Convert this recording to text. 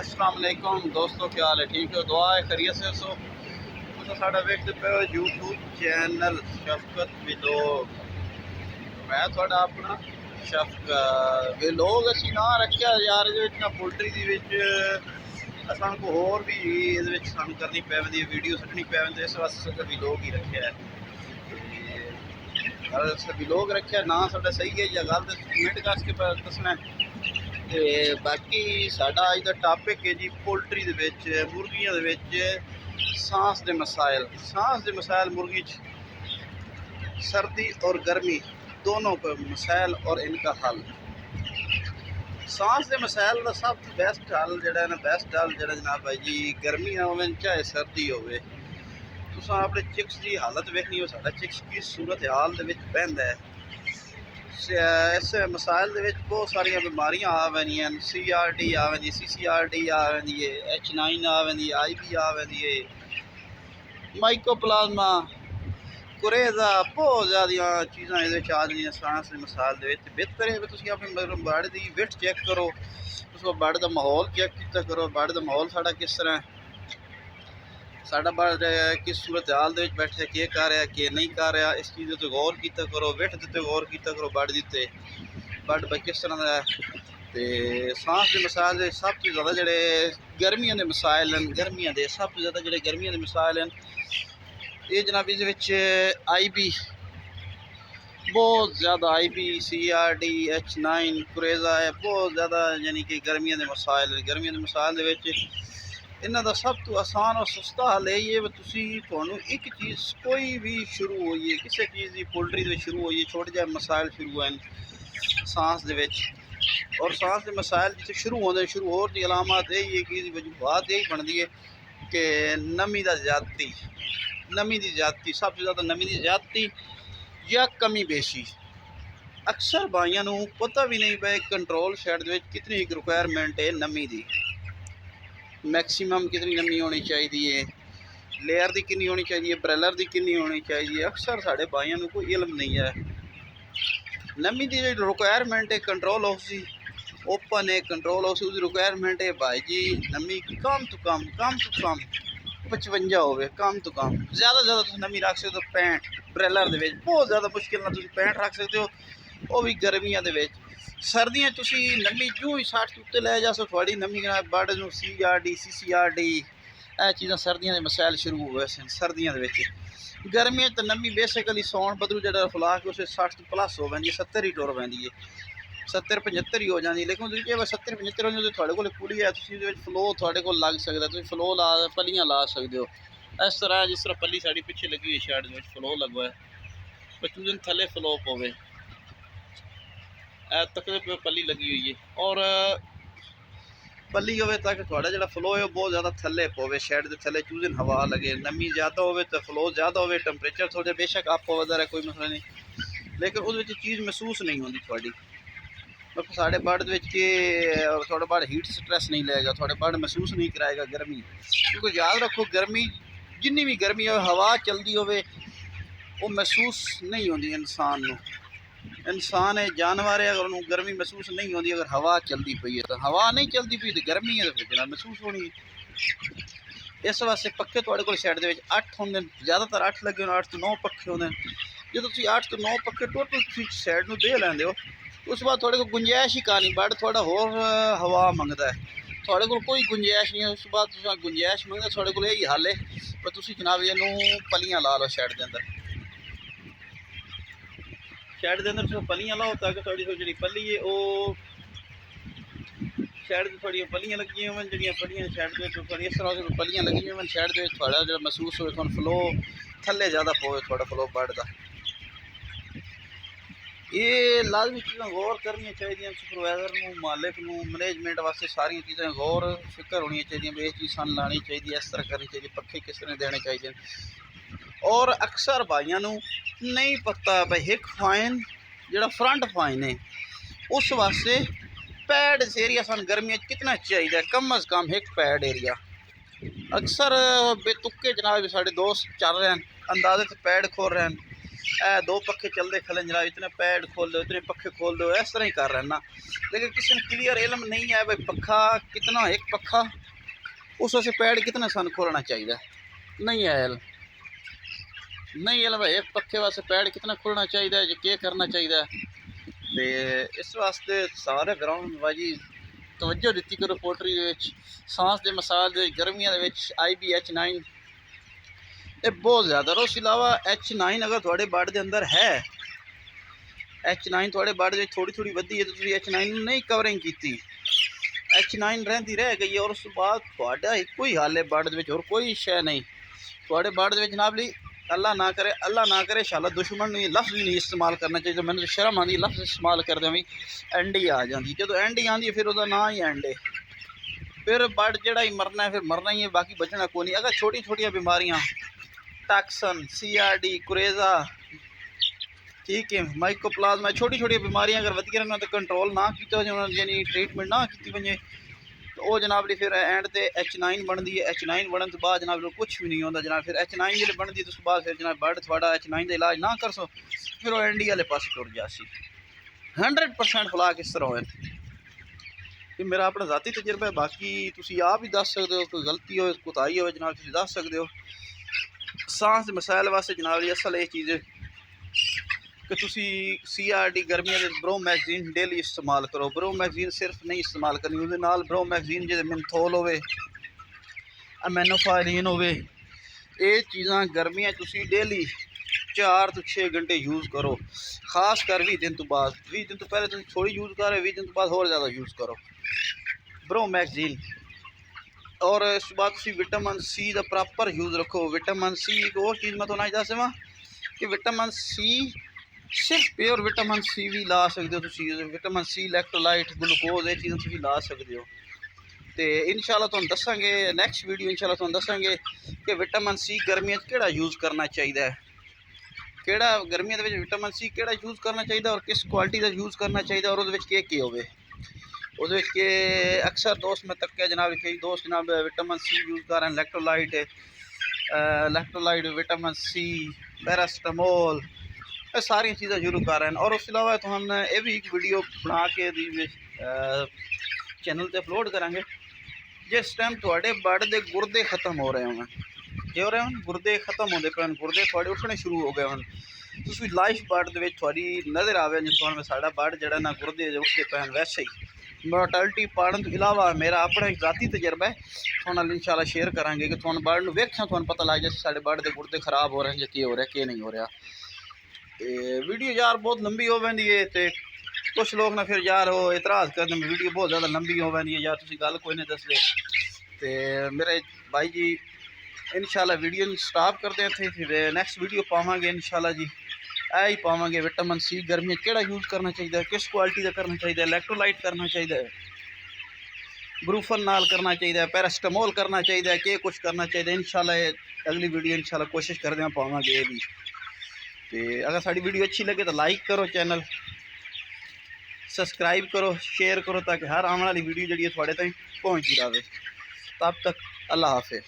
ਅਸਲਾਮ ਅਲੈਕੁਮ ਦੋਸਤੋ ਕੀ ਹਾਲ ਹੈ ਠੀਕ ਹੋ ਦੁਆ ਹੈ ਖਰੀਅਤ ਸੇ ਸੋ ਤੁਸੀਂ ਸਾਡਾ ਵੇਖਦੇ ਪਏ ਹੋ YouTube ਚੈਨਲ ਸ਼ਫਕਤ ਵਿਲੋਗ ਮੈਂ ਤੁਹਾਡਾ ਆਪਣਾ ਸ਼ਫਕ ਵਿਲੋਗ ਅਸੀਂ ਨਾ ਰੱਖਿਆ ਯਾਰ ਇਹਦੇ ਵਿੱਚ ਨਾ ਪੋਲਟਰੀ ਦੇ ਵਿੱਚ ਅਸਾਂ ਕੋ ਹੋਰ ਵੀ ਇਹਦੇ ਵਿੱਚ ਸਾਨੂੰ ਕਰਨੀ ਪੈਂਦੀ ਹੈ ਵੀਡੀਓ ਸੱਟਣੀ ਪੈਂਦੀ ਇਸ ਵਾਸਤੇ ਸਾਡਾ ਵਿਲੋਗ ਹੀ ਰੱਖਿਆ ਹੈ ਅਗਰ ਸਭ ਲੋਗ ਰੱਖਿਆ ਨਾ ਸਾਡਾ ਸਹੀ ਹੈ ਜਾਂ ਗਲਤ ਕਮੈਂਟ ਕਰਕੇ ਦੱਸਣਾ ਤੇ ਬਾਕੀ ਸਾਡਾ ਅੱਜ ਦਾ ਟਾਪਿਕ ਹੈ ਜੀ ਪੋਲਟਰੀ ਦੇ ਵਿੱਚ ਮੁਰਗੀਆਂ ਦੇ ਵਿੱਚ ਸਾਂਸ ਦੇ ਮਸਾਇਲ ਸਾਂਸ ਦੇ ਮਸਾਇਲ ਮੁਰਗੀ 'ਚ सर्दी और गर्मी दोनों के मसाइल और इनका हल सांस के मसाइल का सब तो बेस्ट हल ਜਿਹੜਾ ਨਾ ਬੈਸਟ ਹਲ ਜਿਹੜਾ ਜਨਾਬ ਭਾਈ ਜੀ ਗਰਮੀ ਹੋਵੇ ਚਾਹੇ ਸਰਦੀ ਹੋਵੇ ਤੁਸੀਂ ਆਪਣੇ ਚਿਕਸ ਦੀ ਹਾਲਤ ਵੇਖਣੀ ਹੋ ਸਾਡਾ ਚਿਕਸ ਕੀ ਸੂਰਤ ਹਾਲ ਦੇ ਵਿੱਚ ਬਹਿੰਦਾ ਹੈ ਸ- ਇਸ ਮਸਾਇਲ ਦੇ ਵਿੱਚ ਬਹੁਤ ਸਾਰੀਆਂ ਬਿਮਾਰੀਆਂ ਆ ਵੈਂਦੀਆਂ ਸੀ ਆਰ ਡੀ ਆ ਵੈਂਦੀ ਸੀ ਸੀ ਆਰ ਡੀ ਆ ਵੈਂਦੀ ਹੈ ਐਚ 9 ਆ ਵੈਂਦੀ ਆਈ ਬੀ ਆ ਵੈਂਦੀ ਹੈ। ਮਾਈਕੋਪਲਾਜ਼ਮਾ ਕੁਰੇਜ਼ਾ, ਬਹੁਤ ਜ਼ਿਆਦੀਆਂ ਚੀਜ਼ਾਂ ਇਹਦੇ ਵਿੱਚ ਆ ਜਾਂਦੀਆਂ ਸਾਂਸ ਦੇ ਮਸਾਲ ਦੇ ਵਿੱਚ। ਬਿਹਤਰ ਹੈ ਵੀ ਤੁਸੀਂ ਆਪਣੇ ਮਗਰ ਬੜ ਦੀ ਵਿਟ ਚੈੱਕ ਕਰੋ, ਉਸ ਤੋਂ ਬੜ ਦਾ ਮਾਹੌਲ ਚੈੱਕ ਕੀਤਾ ਕਰੋ ਬੜ ਦਾ ਮਾਹੌਲ ਸਾਡਾ ਕਿਸ ਤਰ੍ਹਾਂ ਹੈ? ਸਾਡਾ ਬੜ ਕਿਸ ਸੂਰਤ ਹਾਲ ਦੇ ਵਿੱਚ ਬੈਠੇ ਕੀ ਕਰ ਰਿਹਾ, ਕੀ ਨਹੀਂ ਕਰ ਰਿਹਾ, ਇਸ ਚੀਜ਼ ਦੇ ਉੱਤੇ ਗੌਰ ਕੀਤਾ ਕਰੋ, ਵਿਟ ਦੇ ਉੱਤੇ ਗੌਰ ਕੀਤਾ ਕਰੋ ਬੜ ਦੇ ਉੱਤੇ ਬੜ ਬਈ ਕਿਸ ਤਰ੍ਹਾਂ ਦਾ ਹੈ ਤੇ ਸਾਂਸ ਦੇ ਮਸਾਇਲ ਦੇ ਸਭ ਤੋਂ ਜ਼ਿਆਦਾ ਜਿਹੜੇ ਗਰਮੀਆਂ ਦੇ ਮਸਾਇਲ ਹਨ, ਗਰਮੀਆਂ ਦੇ ਸਭ ਤੋਂ ਜ਼ਿਆਦਾ ਜਿਹੜੇ ਗਰਮੀਆਂ ਦੇ ਮਸਾਇਲ ਹਨ, ਇਹ ਜਨਾਬ ਇਸ ਵਿੱਚ ਆਈ ਬੀ ਬਹੁਤ ਜ਼ਿਆਦਾ I B C R D H 9 ਕੁਰੇਜ਼ਾ ਹੈ, ਬਹੁਤ ਜ਼ਿਆਦਾ ਯਾਨੀ ਕਿ ਗਰਮੀਆਂ ਦੇ ਮਸਾਇਲ ਨੇ। ਗਰਮੀਆਂ ਦੇ ਮਸਾਇਲ ਦੇ ਵਿੱਚ ਇਹਨਾਂ ਦਾ ਸਭ ਤੋਂ ਆਸਾਨ ਔਰ ਸਸਤਾ ਹੱਲ ਇਹ ਹੈ ਵੀ ਤੁਸੀਂ ਤੁਹਾਨੂੰ ਇੱਕ ਚੀਜ਼ ਕੋਈ ਵੀ ਸ਼ੁਰੂ ਹੋਈਏ, ਕਿਸੇ ਚੀਜ਼ ਦੀ ਪੋਲਟਰੀ ਦੇ ਸ਼ੁਰੂ ਹੋਈਏ, ਛੋਟੇ ਜਿਹੇ ਮਸਾਇਲ ਸ਼ੁਰੂ ਹਨ ਸਾਂਸ ਦੇ ਵਿੱਚ। ਔਰ ਸਾਂਸ ਦੇ ਮਸਾਇਲ ਜਿੱਥੇ ਸ਼ੁਰੂ ਹੁੰਦੇ ਸ਼ੁਰੂ ਹੋਰ ਦੀ ਅਲਾਮਤ ਇਹ ਹੈ ਕਿ ਇਹਦੀ ਵਜੂਹਾਤ ਇਹ ਬਣਦੀ ਹੈ ਕਿ ਨਮੀ ਦਾ ਜ਼ਿਆਦਤੀ, ਨਮੀ ਦੀ ਜ਼ਿਆਦਤੀ, ਸਭ ਤੋਂ ਜ਼ਿਆਦਾ ਨਮੀ ਦੀ ਜ਼ਿਆਦਤੀ ਜਾਂ ਕਮੀ ਬੇਸ਼ੀ। ਅਕਸਰ ਬਾਈਆਂ ਨੂੰ ਪਤਾ ਵੀ ਨਹੀਂ ਪਏ ਕੰਟਰੋਲ ਸ਼ੈਡ ਦੇ ਵਿੱਚ ਕਿਤਨੀ ਇੱਕ ਰਿਕੁਆਇਰਮੈਂਟ ਹੈ ਨਮੀ ਦੀ। ਮੈਕਸਿਮਮ ਕਿਤਨੀ ਨਮੀ ਹੋਣੀ ਚਾਹੀਦੀ ਹੈ ਲੇਅਰ ਦੀ ਕਿੰਨੀ ਹੋਣੀ ਚਾਹੀਦੀ ਹੈ ਬ੍ਰੈਲਰ ਦੀ ਕਿੰਨੀ ਹੋਣੀ ਚਾਹੀਦੀ ਹੈ ਅਕਸਰ ਸਾਡੇ ਬਾਈਆਂ ਨੂੰ ਕੋਈ ਇਲਮ ਨਹੀਂ ਹੈ। ਨਮੀ ਦੀ ਜਿਹੜੀ ਰਿਕੁਆਇਰਮੈਂਟ ਹੈ ਕੰਟਰੋਲ ਹਾਊਸ ਦੀ ਓਪਨ ਹੈ ਕੰਟਰੋਲ ਹਾਊਸ ਦੀ ਰਿਕੁਆਇਰਮੈਂਟ ਹੈ ਭਾਈ ਜੀ, ਨਮੀ ਕਮ ਤੋਂ ਕਮ ਕਮ ਤੋਂ ਕਮ 55 ਹੋਵੇ, ਕਮ ਤੋਂ ਕਮ। ਜ਼ਿਆਦਾ ਤੋਂ ਜ਼ਿਆਦਾ ਤੁਸੀਂ ਨਮੀ ਰੱਖ ਸਕਦੇ ਹੋ 65 ਬ੍ਰੈਲਰ ਦੇ ਵਿੱਚ। ਬਹੁਤ ਜ਼ਿਆਦਾ ਮੁਸ਼ਕਿਲ ਨਾਲ ਤੁਸੀਂ 65 ਰੱਖ ਸਕਦੇ ਹੋ। ਉਹ ਵੀ ਗਰਮੀਆਂ ਦੇ ਵਿੱਚ। ਸਰਦੀਆਂ ਤੁਸੀਂ ਨਮੀ ਜੂੰ ਹੀ 60 ਤੋਂ ਉੱਤੇ ਲੈ ਜਾ ਸੋ ਤੁਹਾਡੀ ਨਮੀ ਨਾਲ ਬਰਡ ਨੂੰ C R D C C R D ਇਹ ਚੀਜ਼ਾਂ ਸਰਦੀਆਂ ਦੇ ਮਸਾਇਲ ਸ਼ੁਰੂ ਹੋਏ ਸਨ, ਸਰਦੀਆਂ ਦੇ ਵਿੱਚ। ਗਰਮੀਆਂ 'ਚ ਤਾਂ ਨਮੀ ਬੇਸਿਕਲੀ ਸੌਣ ਬਦਲੂ ਜਿਹੜਾ ਫਲਾ ਕੇ ਉਸੇ 60 ਤੋਂ ਪਲੱਸ ਹੋ ਜਾਂਦੀ ਹੈ 70 ਹੀ ਟੁਰ ਪੈਂਦੀ ਹੈ। 70 75 ਹੀ ਹੋ ਜਾਂਦੀ ਲੇਕਿਨ ਤੁਸੀਂ ਜੇ 70 75 ਹੋ ਜਾਂਦੇ, ਤੁਹਾਡੇ ਕੋਲ ਪੁਲੀ ਹੈ, ਤੁਸੀਂ ਉਹਦੇ ਵਿੱਚ ਫਲੋ ਤੁਹਾਡੇ ਕੋਲ ਲੱਗ ਸਕਦਾ, ਤੁਸੀਂ ਫਲੋ ਲਾ ਪੱਲੀਆਂ ਲਾ ਸਕਦੇ ਹੋ। ਇਸ ਤਰ੍ਹਾਂ ਜਿਸ ਤਰ੍ਹਾਂ ਪੱਲੀ ਸਾਡੀ ਪਿੱਛੇ ਲੱਗੀ ਹੋਈ ਸ਼ਾਰਟ ਦੇ ਵਿੱਚ ਫਲੋ ਲੱਗਵਾ ਹੈ। ਬਚੂਜਨ ਥੱਲੇ ਫਲੋਪ ਪਵੇ। ਤੱਕ ਪੱਲੀ ਲੱਗੀ ਹੋਈ ਹੈ ਔਰ ਪੱਲੀ ਹੋਵੇ ਤਾਂ ਕਿ ਤੁਹਾਡਾ ਜਿਹੜਾ ਫਲੋ ਹੈ ਉਹ ਬਹੁਤ ਜ਼ਿਆਦਾ ਥੱਲੇ ਪਵੇ ਸ਼ੈਡ ਦੇ ਥੱਲੇ ਚੂਜ਼ਨ ਹਵਾ ਲੱਗੇ, ਨਮੀ ਜ਼ਿਆਦਾ ਹੋਵੇ ਤਾਂ ਫਲੋ ਜ਼ਿਆਦਾ ਹੋਵੇ ਟੈਂਪਰੇਚਰ ਥੋੜੇ ਬੇਸ਼ੱਕ ਅਪ ਵਦਰ ਹੈ ਕੋਈ ਮਸਲਾ ਨਹੀਂ। ਲੇਕਿਨ ਉਹਦੇ ਵਿੱਚ ਚੀਜ਼ ਮਹਿਸੂਸ ਨਹੀਂ ਹੁੰਦੀ ਤੁਹਾਡੀ। ਮਤਲਬ ਸਾਡੇ ਬਰਡ ਦੇ ਵਿੱਚ ਕਿ ਤੁਹਾਡਾ ਬਰਡ ਹੀਟ ਸਟ੍ਰੈਸ ਨਹੀਂ ਲਏਗਾ, ਤੁਹਾਡੇ ਬਰਡ ਮਹਿਸੂਸ ਨਹੀਂ ਕਰਾਏਗਾ ਗਰਮੀ। ਕਿਉਂਕਿ ਯਾਦ ਰੱਖੋ, ਗਰਮੀ, ਜਿੰਨੀ ਵੀ ਗਰਮੀ ਹੋਵੇ ਹਵਾ ਚੱਲਦੀ ਹੋਵੇ, ਉਹ ਮਹਿਸੂਸ ਨਹੀਂ ਹੁੰਦੀ ਇਨਸਾਨ ਨੂੰ। ਇਨਸਾਨ ਹੈ, ਜਾਨਵਰ ਹੈ, ਅਗਰ ਉਹਨੂੰ ਗਰਮੀ ਮਹਿਸੂਸ ਨਹੀਂ ਹੁੰਦੀ, ਅਗਰ ਹਵਾ ਚੱਲਦੀ ਪਈ ਹੈ, ਤਾਂ ਹਵਾ ਨਹੀਂ ਚੱਲਦੀ ਪਈ, ਤੇ ਗਰਮੀ ਹੈ ਫਿਰ ਜਨਾਬ ਮਹਿਸੂਸ ਹੋਣੀ ਹੈ। ਇਸ ਵਾਸਤੇ ਪੱਖੇ ਤੁਹਾਡੇ ਕੋਲ ਸਾਈਡ ਦੇ ਵਿੱਚ 8 ਹੁੰਦੇ ਨੇ, ਜ਼ਿਆਦਾਤਰ 8 ਲੱਗੇ ਹੋਣ 8 ਤੋਂ 9 ਪੱਖੇ ਹੁੰਦੇ ਨੇ। ਜਦੋਂ ਤੁਸੀਂ 8 ਤੋਂ 9 ਪੱਖੇ ਟੋਟਲ ਤੁਸੀਂ ਸਾਈਡ ਨੂੰ ਦੇ ਲੈਂਦੇ ਹੋ, ਉਸ ਤੋਂ ਬਾਅਦ ਤੁਹਾਡੇ ਕੋਲ ਗੁੰਜਾਇਸ਼ ਹੀ ਕਾਨੀ ਬੜ ਤੁਹਾਡਾ ਹੋਰ ਹਵਾ ਮੰਗਦਾ ਹੈ। ਤੁਹਾਡੇ ਕੋਲ ਕੋਈ ਗੁੰਜਾਇਸ਼ ਨਹੀਂ ਹੈ, ਉਸ ਤੋਂ ਬਾਅਦ ਤੁਸੀਂ ਗੁੰਜਾਇਸ਼ ਮੰਗਦਾ ਤੁਹਾਡੇ ਕੋਲ ਇਹ ਹੀ ਹੱਲ ਹੈ ਪਰ ਤੁਸੀਂ ਜਨਾਬ ਇਹਨੂੰ ਪਲੀਆਂ ਲਾ ਲਓ ਸਾਈਡ ਦੇ ਅੰਦਰ। ਸਾਈਡ ਦੇ ਅੰਦਰ ਤੁਸੀਂ ਪਲੀਆਂ ਲਾਓ ਤਾਂ ਕਿ ਤੁਹਾਡੀ ਜਿਹੜੀ ਪੱਲੀ ਹੈ ਉਹ ਸਾਈਡ ਤੇ ਤੁਹਾਡੀਆਂ ਪੱਲੀਆਂ ਲੱਗੀਆਂ ਹੋਣ ਜਿਹੜੀਆਂ ਪੱਲੀਆਂ ਸਾਈਡ ਦੇ ਉੱਤੇ ਤੁਹਾਡੀ ਇਸ ਤਰ੍ਹਾਂ ਦੇ ਪੱਲੀਆਂ ਲੱਗੀਆਂ ਹੋਣ ਸਾਈਡ ਦੇ ਵਿੱਚ ਤੁਹਾਡਾ ਜਿਹੜਾ ਮਹਿਸੂਸ ਹੋਵੇ, ਤੁਹਾਨੂੰ ਫਲੋ ਥੱਲੇ ਜ਼ਿਆਦਾ ਪਵੇ, ਤੁਹਾਡਾ ਫਲੋ ਬੜ ਇਹ ਲਾਜ਼ਮੀ ਚੀਜ਼ਾਂ ਗੌਰ ਕਰਨੀਆਂ ਚਾਹੀਦੀਆਂ ਸੁਪਰਵਾਈਜ਼ਰ ਨੂੰ, ਮਾਲਕ ਨੂੰ ਮੈਨੇਜਮੈਂਟ ਵਾਸਤੇ ਸਾਰੀਆਂ ਚੀਜ਼ਾਂ ਗੌਰ, ਫਿਕਰ ਹੋਣੀਆਂ ਚਾਹੀਦੀਆਂ ਵੀ ਇਹ ਚੀਜ਼ ਸਾਨੂੰ ਲਾਣੀ ਚਾਹੀਦੀ ਹੈ, ਇਸ ਤਰ੍ਹਾਂ ਕਰਨੀ ਚਾਹੀਦੀ ਪੱਖੇ ਕਿਸ ਤਰ੍ਹਾਂ ਦੇਣੇ ਚਾਹੀਦੇ ਨੇ। ਔਰ ਅਕਸਰ ਭਾਈਆਂ ਨੂੰ ਨਹੀਂ ਪਤਾ ਭਈ ਹਿੱਕ ਫਾਈਨ ਜਿਹੜਾ ਫਰੰਟ ਫਾਈਨ ਹੈ, ਉਸ ਵਾਸਤੇ ਪੈਡ ਏਰੀਆ ਸਾਨੂੰ, ਗਰਮੀਆਂ 'ਚ ਕਿੰਨਾ ਚਾਹੀਦਾ ਕਮ ਅਜ਼ ਕਮ ਇੱਕ ਪੈਡ ਏਰੀਆ ਅਕਸਰ ਬੇਤੁੱਕੇ ਜਨਾਬ ਸਾਡੇ ਦੋਸਤ ਚੱਲ ਰਹੇ ਹਨ, ਅੰਦਾਜ਼ੇ ਤੇ ਪੈਡ ਖੋਲ ਰਹੇ ਹਨ। ਇਹ ਦੋ ਪੱਖੇ ਚੱਲਦੇ ਖਲਨ ਜਨਾਬ, ਇਤਨੇ ਪੈਡ ਖੋਲ ਲਓ ਇਤਨੇ ਪੱਖੇ ਖੋਲ ਲਓ ਇਸ ਤਰ੍ਹਾਂ ਹੀ ਕਰ ਰਹੇ ਨਾ। ਲੇਕਿਨ ਕਿਸੇ ਨੂੰ ਕਲੀਅਰ ਇਲਮ ਨਹੀਂ ਹੈ ਵੀ ਪੱਖਾ ਕਿਤਨਾ ਇੱਕ ਪੱਖਾ, ਉਸ ਵਾਸਤੇ ਪੈਡ ਕਿਤਨਾ ਸਾਨੂੰ ਖੋਲਣਾ ਚਾਹੀਦਾ ਨਹੀਂ ਹੈ नहीं इल्म भाई एक पखे वास्ते पैड कितना खोलना चाहिए जे के करना चाहिए ਤੇ ਇਸ ਵਾਸਤੇ ਸਾਰੇ ਗਰਾਊਂਡ ਵਾਜੀ ਤਵੱਜੋ ਦਿੱਤੀ ਕਰੋ ਪੋਲਟਰੀ ਦੇ ਵਿੱਚ ਸਾਂਸ ਦੇ ਮਸਾਲ ਦੇ ਗਰਮੀਆਂ ਦੇ ਵਿੱਚ IBH9 ਇਹ ਬਹੁਤ ਜ਼ਿਆਦਾ ਔਰ ਉਸ ਤੋਂ ਇਲਾਵਾ H9 ਅਗਰ ਤੁਹਾਡੇ ਬੜ ਦੇ ਅੰਦਰ ਹੈ H9 ਤੁਹਾਡੇ ਬੜ ਦੇ ਵਿੱਚ ਥੋੜੀ ਥੋੜੀ ਵਧੀ ਹੈ ਤੇ ਤੁਸੀਂ H9 ਨੂੰ ਨਹੀਂ ਕਵਰਿੰਗ ਕੀਤੀ H9 ਰਹਿੰਦੀ ਰਹਿ ਗਈ ਹੈ ਔਰ ਉਸ ਤੋਂ ਬਾਅਦ ਤੁਹਾਡਾ ਇੱਕੋ ਹੀ ਹਾਲ ਹੈ ਬੜ ਦੇ ਵਿੱਚ ਹੋਰ ਕੋਈ ਸ਼ੈ ਨਹੀਂ ਤੁਹਾਡੇ ਬੜ ਦੇ ਵਿੱਚ ਜਨਾਬ ਲਈ ਅੱਲਾ ਨਾ ਕਰੇ ਅੱਲਾ ਨਾ ਕਰੇ ਇਨਸ਼ਾਅੱਲਾ ਦੁਸ਼ਮਣ ਨੂੰ ਇਹ ਲਫ਼ਜ਼ ਵੀ ਨਹੀਂ ਇਸਤੇਮਾਲ ਕਰਨਾ ਚਾਹੀਦਾ ਮੈਨੂੰ ਤਾਂ ਸ਼ਰਮ ਆਉਂਦੀ ਹੈ ਲਫ਼ਜ਼ ਇਸਤੇਮਾਲ ਕਰਦਿਆਂ ਵੀ ਐਂਡੀ ਆ ਜਾਂਦੀ ਜਦੋਂ ਐਂਡੀ ਆਉਂਦੀ ਹੈ ਫਿਰ ਉਹਦਾ ਨਾਂ ਹੀ ਐਂਡ ਹੈ ਫਿਰ ਬੜ ਜਿਹੜਾ ਹੀ ਮਰਨਾ ਹੈ ਫਿਰ ਮਰਨਾ ਹੀ ਹੈ ਬਾਕੀ ਬਚਣਾ ਕੋਈ ਨਹੀਂ ਅਗਰ ਛੋਟੀ ਛੋਟੀਆਂ ਬਿਮਾਰੀਆਂ ਟੈਕਸਨ ਸੀਆਰਡੀ ਕੁਰੇਜ਼ਾ ਠੀਕ ਹੈ ਮਾਈਕੋਪਲਾਜ਼ਮਾ ਛੋਟੀ ਛੋਟੀ ਬਿਮਾਰੀਆਂ ਅਗਰ ਵਧੀਆ ਰਹਿਣ ਤੇ ਕੰਟਰੋਲ ਨਾ ਕੀਤਾ ਹੋ ਉਹਨਾਂ ਯਾਨੀ ਟ੍ਰੀਟਮੈਂਟ ਨਾ ਕੀਤੀ ਵਜੇ ਤੇ ਉਹ ਜਨਾਬ ਲਈ ਫਿਰ ਐਂਡ ਤੇ H9 ਬਣਦੀ ਹੈ H9 ਬਣਨ ਤੋਂ ਬਾਅਦ ਜਨਾਬ ਨੂੰ ਕੁਝ ਵੀ ਨਹੀਂ ਹੁੰਦਾ ਜਨਾਬ ਫਿਰ H9 ਜਿਹੜੇ ਬਣਦੀ ਹੈ, ਉਸ ਤੋਂ ਬਾਅਦ ਫਿਰ ਜਨਾਬ ਬੜ ਤੁਹਾਡਾ H9 ਦਾ ਇਲਾਜ ਨਾ ਕਰ ਸੋ ਫਿਰ ਉਹ ਐਂਡੀ ਵਾਲੇ ਪਾਸੇ ਟੁਰ ਜਾਸੀ 100% ਫਲਾ ਕਿਸ ਤਰ੍ਹਾਂ ਹੋਏ ਇਹ ਮੇਰਾ ਆਪਣਾ ذاتی ਤਜਰਬਾ ਹੈ ਬਾਕੀ ਤੁਸੀਂ ਆਪ ਹੀ ਦੱਸ ਸਕਦੇ ਹੋ ਕੋਈ ਗਲਤੀ ਹੋਵੇ ਕੋਤਾਹੀ ਹੋਵੇ ਜਨਾਬ ਤੁਸੀਂ ਦੱਸ ਸਕਦੇ ਹੋ ਸਾਂਸ ਦੇ ਮਸਾਇਲ ਵਾਸਤੇ ਜਨਾਬ ਜੀ ਅਸਲ ਇਹ ਚੀਜ਼ ਹੈ ਕਿ ਤੁਸੀਂ ਸੀਆਰਡੀ ਗਰਮੀਆਂ ਦੇ ਬਰੋ ਮੈਗਜ਼ੀਨ ਡੇਲੀ ਇਸਤੇਮਾਲ ਕਰੋ। ਬਰੋ ਮੈਗਜ਼ੀਨ ਸਿਰਫ ਨਹੀਂ ਇਸਤੇਮਾਲ ਕਰਨੀ, ਉਹਦੇ ਨਾਲ ਬਰੋ ਮੈਗਜ਼ੀਨ ਜਿਹਦੇ ਮਿੰਥੋਲ ਹੋਵੇ ਅਮੈਨੋਫਾਇਲਿਨ ਹੋਵੇ, ਇਹ ਚੀਜ਼ਾਂ ਗਰਮੀਆਂ ਤੁਸੀਂ ਡੇਲੀ 4 ਤੋਂ 6 ਘੰਟੇ ਯੂਜ਼ ਕਰੋ। ਖਾਸ ਕਰ 20 ਦਿਨ ਤੋਂ ਬਾਅਦ। 20 ਦਿਨ ਤੋਂ ਪਹਿਲੇ ਤੁਸੀਂ ਥੋੜੀ ਯੂਜ਼ ਕਰ ਰਹੇ 20 ਦਿਨ ਤੋਂ ਬਾਅਦ ਹੋਰ ਜ਼ਿਆਦਾ ਯੂਜ਼ ਕਰੋ। ਬਰੋ ਮੈਗਜ਼ੀਨ। ਔਰ ਇਸ ਤੋਂ ਬਾਅਦ ਤੁਸੀਂ ਵਿਟਾਮਿਨ ਸੀ ਦਾ ਪ੍ਰੋਪਰ ਯੂਜ਼ ਰੱਖੋ। ਵਿਟਾਮਿਨ ਸੀ ਇੱਕ ਹੋਰ ਚੀਜ਼ ਮੈਂ ਤੁਹਾਨੂੰ ਅੱਜ ਦੱਸ ਦੇਵਾਂ ਕਿ ਵਿਟਾਮਿਨ ਸੀ ਸਿਰਫ ਪਿਓਰ ਵਿਟਾਮਿਨ ਸੀ ਵੀ ਲਾ ਸਕਦੇ ਹੋ ਤੁਸੀਂ ਵਿਟਾਮਿਨ ਸੀ ਇਲੈਕਟ੍ਰੋਲਾਈਟ ਗਲੂਕੋਜ਼ ਇਹ ਚੀਜ਼ਾਂ ਤੁਸੀਂ ਲਾ ਸਕਦੇ ਹੋ। ਤੇ ਇਨਸ਼ਾਅੱਲਾ ਤੁਹਾਨੂੰ ਦੱਸਾਂਗੇ ਨੈਕਸਟ ਵੀਡੀਓ ਇਨਸ਼ਾਅੱਲਾ ਤੁਹਾਨੂੰ ਦੱਸਾਂਗੇ ਕਿ ਵਿਟਾਮਿਨ ਸੀ ਗਰਮੀਆਂ 'ਚ ਕਿਹੜਾ ਯੂਜ਼ ਕਰਨਾ ਚਾਹੀਦਾ ਹੈ। ਕਿਹੜਾ ਗਰਮੀਆਂ ਦੇ ਵਿੱਚ ਵਿਟਾਮਿਨ ਸੀ ਕਿਹੜਾ ਯੂਜ਼ ਕਰਨਾ ਚਾਹੀਦਾ ਔਰ ਕਿਸ ਕੁਆਲਿਟੀ ਦਾ ਯੂਜ਼ ਕਰਨਾ ਚਾਹੀਦਾ ਔਰ ਉਹਦੇ ਵਿੱਚ ਕੀ ਕੀ ਹੋਵੇ। ਉਹਦੇ ਵਿੱਚ ਕਿ ਅਕਸਰ ਦੋਸਤ ਮੈਂ ਤੱਕਿਆ ਜਨਾਬ ਕਈ ਦੋਸਤ ਜਨਾਬ ਵਿਟਾਮਿਨ ਸੀ ਯੂਜ਼ ਕਰ ਰਹੇ electrolyte electrolyte vitamin C paracetamol ਇਹ ਸਾਰੀਆਂ ਚੀਜ਼ਾਂ ਸ਼ੁਰੂ ਕਰ ਰਹੇ ਹਨ ਔਰ ਉਸ ਤੋਂ ਇਲਾਵਾ ਤੁਹਾਨੂੰ ਇਹ ਵੀ ਇੱਕ ਵੀਡੀਓ ਬਣਾ ਕੇ ਦੀ ਚੈਨਲ ਤੇ ਅਪਲੋਡ ਕਰਾਂਗੇ। ਜਿਸ ਟਾਈਮ ਤੁਹਾਡੇ ਬਰਡ ਦੇ ਗੁਰਦੇ ਖਤਮ ਹੋ ਰਹੇ ਹੋਣ। ਜੇ ਹੋ ਰਹੇ ਹੋਣ, ਗੁਰਦੇ ਖਤਮ ਹੁੰਦੇ ਪਏ ਹਨ ਗੁਰਦੇ ਤੁਹਾਡੇ ਉੱਠਣੇ ਸ਼ੁਰੂ ਹੋ ਗਏ ਹੋਣ। ਤੁਸੀਂ ਲਾਈਫ ਬਰਡ ਦੇ ਵਿੱਚ ਤੁਹਾਡੀ ਨਜ਼ਰ ਆਵੇ ਜਿਸ ਤੁਹਾਨੂੰ ਸਾਡਾ ਬੜ ਜਿਹੜਾ ਨਾ ਗੁਰਦੇ ਉੱਠਦੇ ਪਏ ਹਨ ਵੈਸੇ ਹੀ। ਮੋਰਟੈਲਿਟੀ ਪੜਨ ਤੋਂ ਇਲਾਵਾ ਮੇਰਾ ਆਪਣਾ ਇੱਕ ਜ਼ਾਤੀ ਤਜਰਬਾ ਹੈ। ਤੁਹਾਨੂੰ ਨਾਲ ਇਨਸ਼ਾਅੱਲਾ ਸ਼ੇਅਰ ਕਰਾਂਗੇ ਕਿ ਤੁਹਾਨੂੰ ਬਰਡ ਨੂੰ ਵੇਖਿਆ, ਤੁਹਾਨੂੰ ਪਤਾ ਲੱਗ ਜਾਏ ਸਾਡੇ ਬਰਡ ਦੇ ਗੁਰਦੇ ਖਰਾਬ ਹੋ ਰਹੇ ਜਾਂ ਕੀ ਹੋ ਰਿਹਾ, ਕੀ ਨਹੀਂ ਹੋ ਰਿਹਾ। ਤੇ ਵੀਡੀਓ ਯਾਰ ਬਹੁਤ ਲੰਬੀ ਹੋ ਜਾਂਦੀ ਹੈ ਤੇ ਕੁਝ ਲੋਕ ਨਾ ਫਿਰ ਯਾਰ ਉਹ ਇਤਰਾਜ਼ ਕਰਦੇ ਨੇ ਵੀਡੀਓ ਬਹੁਤ ਜ਼ਿਆਦਾ ਲੰਬੀ ਹੋ ਜਾਂਦੀ ਹੈ ਯਾਰ ਤੁਸੀਂ ਗੱਲ ਕੋਈ ਨਹੀਂ ਦੱਸਦੇ ਤੇ ਮੇਰੇ ਭਾਈ ਜੀ, ਇਨਸ਼ਾਅੱਲਾ ਵੀਡੀਓ ਨੂੰ ਸਟਾਪ ਕਰਦੇ ਹਾਂ ਇੱਥੇ, ਫਿਰ ਨੈਕਸਟ ਵੀਡੀਓ ਪਾਵਾਂਗੇ ਇਨਸ਼ਾਅੱਲਾ ਜੀ। ਇਹ ਹੀ ਪਾਵਾਂਗੇ ਵਿਟਾਮਿਨ ਸੀ ਗਰਮੀਆਂ ਕਿਹੜਾ ਯੂਜ਼ ਕਰਨਾ ਚਾਹੀਦਾ, ਕਿਸ ਕੁਆਲਿਟੀ ਦਾ ਕਰਨਾ ਚਾਹੀਦਾ ਇਲੈਕਟ੍ਰੋਲਾਈਟ ਕਰਨਾ ਚਾਹੀਦਾ ਹੈ ਬਰੂਫਨ ਨਾਲ ਕਰਨਾ ਚਾਹੀਦਾ ਪੈਰਾਸਟਾਮੋਲ ਕਰਨਾ ਚਾਹੀਦਾ ਹੈ ਕਿ ਕੁਝ ਕਰਨਾ ਚਾਹੀਦਾ ਹੈ ਇਨਸ਼ਾਅੱਲਾ ਇਹ ਅਗਲੀ ਵੀਡੀਓ ਇਨਸ਼ਾਅੱਲਾ ਕੋਸ਼ਿਸ਼ ਕਰਦੇ ਹਾਂ ਪਾਵਾਂਗੇ ਇਹ ਵੀ। ਤੇ ਅਗਰ ਸਾਡੀ ਵੀਡੀਓ ਅੱਛੀ ਲੱਗੇ ਤਾਂ ਲਾਈਕ ਕਰੋ ਚੈਨਲ ਸਬਸਕ੍ਰਾਈਬ ਕਰੋ ਸ਼ੇਅਰ ਕਰੋ ਤਾਂ ਕਿ ਹਰ ਆਉਣ ਵਾਲੀ ਵੀਡੀਓ ਜਿਹੜੀ ਹੈ ਤੁਹਾਡੇ ਤਾਈਂ ਪਹੁੰਚਦੀ ਰਹੇ। ਤਬ ਤੱਕ ਅੱਲਾ ਹਾਫਿਜ਼।